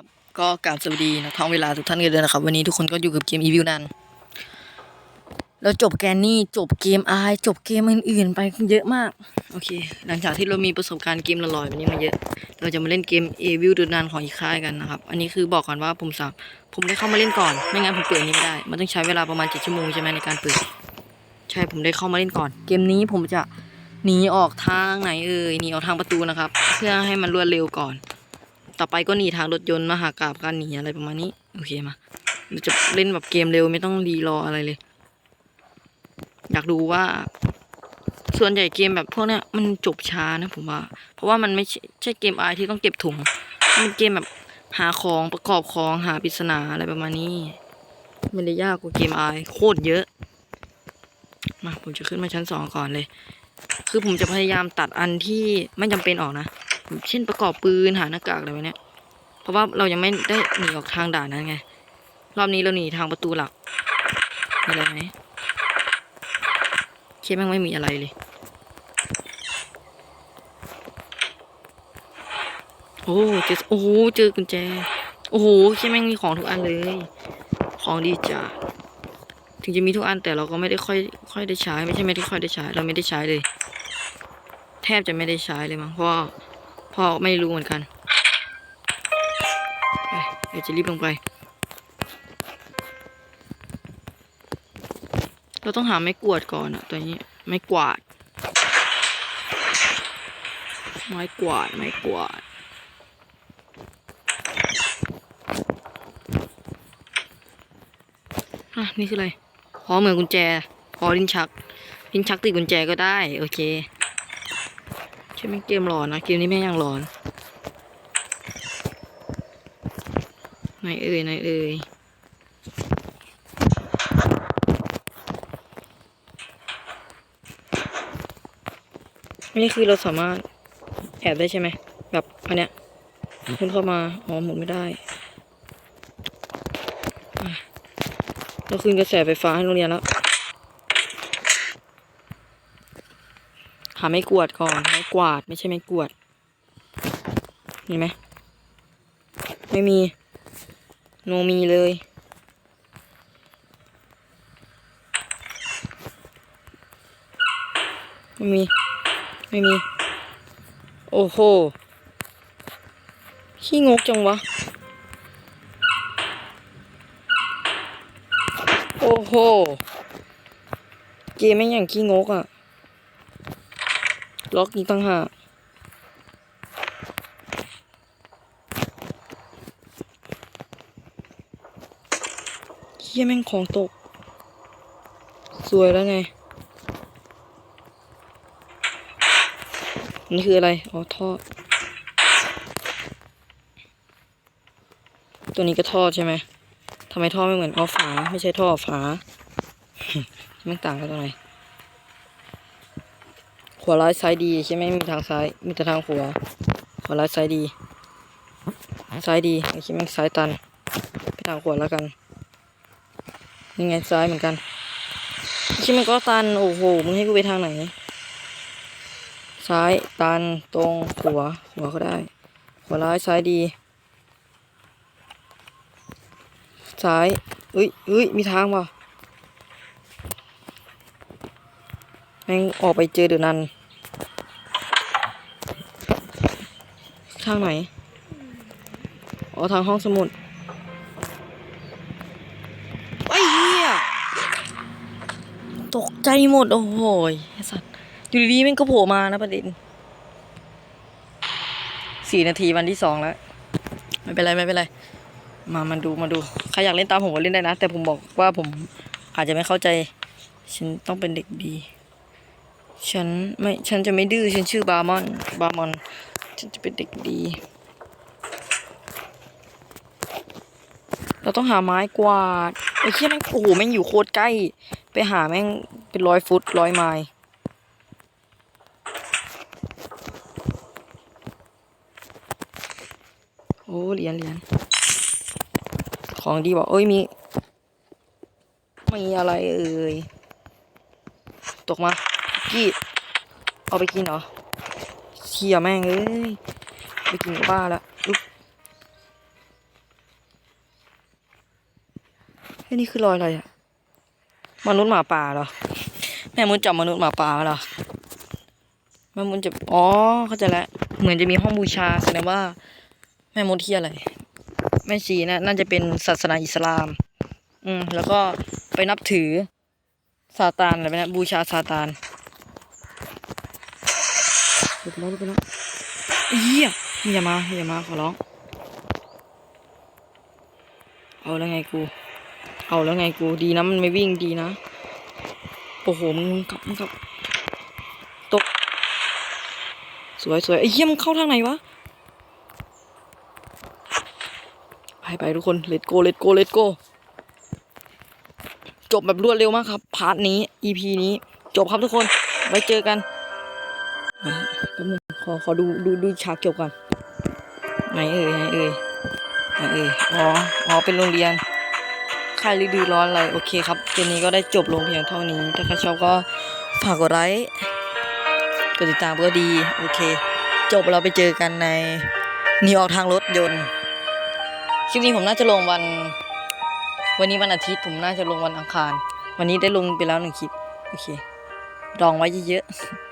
ครับก็กราบสวัสดีนะท้องเวลาทุกท่านกันเลยนะครับ วันนี้ทุกคนก็อยู่กับเกมอีวิวนันแล้วจบแกนนี่จบเกมอายจบเกมอื่นๆ ไปเยอะมาก โอเค หลังจากที่เรามีประสบการณ์เกมละลอยวันนี้มาเยอะ เราจะมาเล่นเกมเอวิวดูนันของอีกค่ายกันนะครับ อันนี้คือบอกก่อนว่าผมสามผมได้เข้ามาเล่นก่อน ไม่งั้นผมเปิดนนี้ไม่ได้ มันต้องใช้เวลาประมาณเจ็ดชั่วโมงใช่ไหมในการเปิด ใช่ผมได้เข้ามาเล่นก่อน เกมนี้ผมจะหนีออกทางไหนเอ่ยหนีออกทางประตูนะครับ เพื่อให้มันรวดเร็วก่อน ต่อไปก็หนีทางรถยนต์มาหากราบการหนีอะไรประมาณนี้โอเคมาเราจะเล่นแบบเกมเร็วไม่ต้องรีรออะไรเลย อยากดูว่า ส่วนใหญ่เกมแบบพวกเนี้ยมันจบช้านะผมว่า เพราะว่ามันไม่ใช่ใชเกมไอที่ต้องเก็บถุง มันเกมแบบหาของประกอบของหาปริศนาอะไรประมาณนี้ม่ได้ยากกว่าเกมไอโคตรเยอะ มาผมจะขึ้นมาชั้นสองก่อนเลย คือผมจะพยายามตัดอันที่ไม่จำเป็นออกนะ เช่นประกอบปืนหาหน้ากากอะไรแบบเนี้ยเพราะว่าเรายังไม่ได้หนีออกทางด่านนั้นไง รอบนี้เราหนีทางประตูหลักมีอะไรไหมเคแม่งไม่มีอะไรเลย โอ้เจอโอ้โหเจอกุญแจ โอ้โหเคแม่งมีของทุกอันเลย ของดีจ้ะถึงจะมีทุกอันแต่เราก็ไม่ได้ค่อยค่อยได้ใช้ ไม่ใช่ไม่ได้ค่อยได้ใช้ เราไม่ได้ใช้เลย แทบจะไม่ได้ใช้เลยมั้งเพราะ พ่อไม่รู้เหมือนกันเดี๋ยวจะรีบลงไป เราต้องหาไม้กวาดก่อนอะตัวนี้ไม้กวาด ไม้กวาดไม้กวาดอะนี่คืออะไรอ๋อเหมือนกุญแจอ๋อลิ้นชัก ลิ้นชักติดกุญแจก็ได้ โอเค ใช่ไหมเกมหลอนนะ เกมนี้แม่ยังหลอนไหนเอ่ยไหนเอ่ยนี่คือเราสามารถแอบได้ใช่ไหม แบบอันเนี้ยคุณเข้ามาอ๋อหมุนไม่ได้ เราคืนกระแสไฟฟ้าให้โรงเรียนแล้ว หาไม้กวาดก่อนไม้กวาดไม่ใช่ไม้กวาดมีไหมไม่มีโนมีเลยไม่มี ไม่มี โอ้โหขี้งกจังวะ โอ้โห เกมไม่อย่างขี้งกอะ ล็อกนี้ตั้งหากเฮียแม่งของตก สวยแล้วไง นี่คืออะไร อ๋อท่อ ตัวนี้ก็ท่อใช่ไหมทำไมท่อไม่เหมือนอ๋อฝา ไม่ใช่ท่อฝา ไม่ต่างกันตรงไหน วาร้ายซ้ายดีใช่ไหมมีทางซ้าย มีแต่ทางขวา ขวาร้ายซ้ายดี ซ้ายดีไอ้คิดม่งซ้ายตัน ไปทางขวาแล้วกัน นี่ไงซ้ายเหมือนกันไอ้คิดมันก็ตัน โอ้โห มึงให้กูไปทางไหน ซ้ายตันตรงขวาขวาก็ได้ ขวาร้ายซ้ายดี ซ้ายเอ้ยเอ้ย มีทางว่ะแม่งออกไปเจอเดือนัน ทางไหน อ๋อ ทางห้องสมุด ไอ้เหี้ย ตกใจหมด โอ้โหไอ้สัตว์ อยู่ดีๆม่งก็โผล่มานะประเด็นสี่นาทีวันที่สองแล้ว ไม่เป็นไร ไม่เป็นไร มามาดูมาดู ใครอยากเล่นตามผมก็เล่นได้นะ แต่ผมบอกว่าผมอาจจะไม่เข้าใจ ฉันต้องเป็นเด็กดี ฉันไม่ ฉันจะไม่ดื้อ ฉันชื่อบาร์มอน บาร์มอน ฉันจะเป็นเด็กดี เราต้องหาไม้กวาดไอ้เชี่ยแม่งโอ้โหแม่งอยู่โคตรใกล้ ไปหาแม่งเป็นร้อยฟุตร้อยไมล์โอ้เหรียญเหรียญของดีบอกเอ้ยมีมีอะไรเอ่ยตกมากี้เอาไปกินเหรอ ขี่ยแม่งเอ้ยไปกินบ้าละลุกไอ้นี่คือรอยอะไรอะมนุษย์หมาป่าเหรอ แม่มุนจับมนุษย์หมาป่าเหรอแม่มุนจะอ๋อเข้าใจแล้วเหมือนจะมีห้องบูชาแสดงว่า แม่มุนที่อะไร แม่ชีนะน่าจะเป็นศาสนาอิสลาม อืมแล้วก็ไปนับถือซาตานอะไรไปนะบูชาซาตาน ลุดแล้วลุดไปแล้วเฮียมึงอย่ามามึงอย่ามาขอร้อง เอาแล้วไงกู เอาแล้วไงกูดีนะมันไม่วิ่งดีนะ โอ้โหมึงมึงกลับมึงกลับตก สวยสวยไอ้เหี้ยมึงเข้าทางไหนวะไปไปทุกคนเลตโกเลตโกเลตโกจบแบบรวดเร็วมากครับ พาร์ทนี้ EP นี้ จบครับทุกคน ไว้เจอกัน แป๊บนึงขอขอดูดูดูฉากจบก่อนไหนเอ่ยไหนเอ่ยไหนเอ่ยอ๋ออ๋อเป็นโรงเรียนค่ายฤดูร้อนอะไรโอเคครับเกมนี้ก็ได้จบลงเพียงเท่านี้ ถ้าใครชอบก็ฝากกดไลค์กดติดตามก็ดี โอเค จบเราไปเจอกันในนิวออกทางรถยนต์คลิปนี้ผมน่าจะลงวัน วันนี้วันอาทิตย์ผมน่าจะลงวันอังคาร วันนี้ได้ลงไปแล้วหนึ่งคลิป โอเคดองไว้เยอะๆ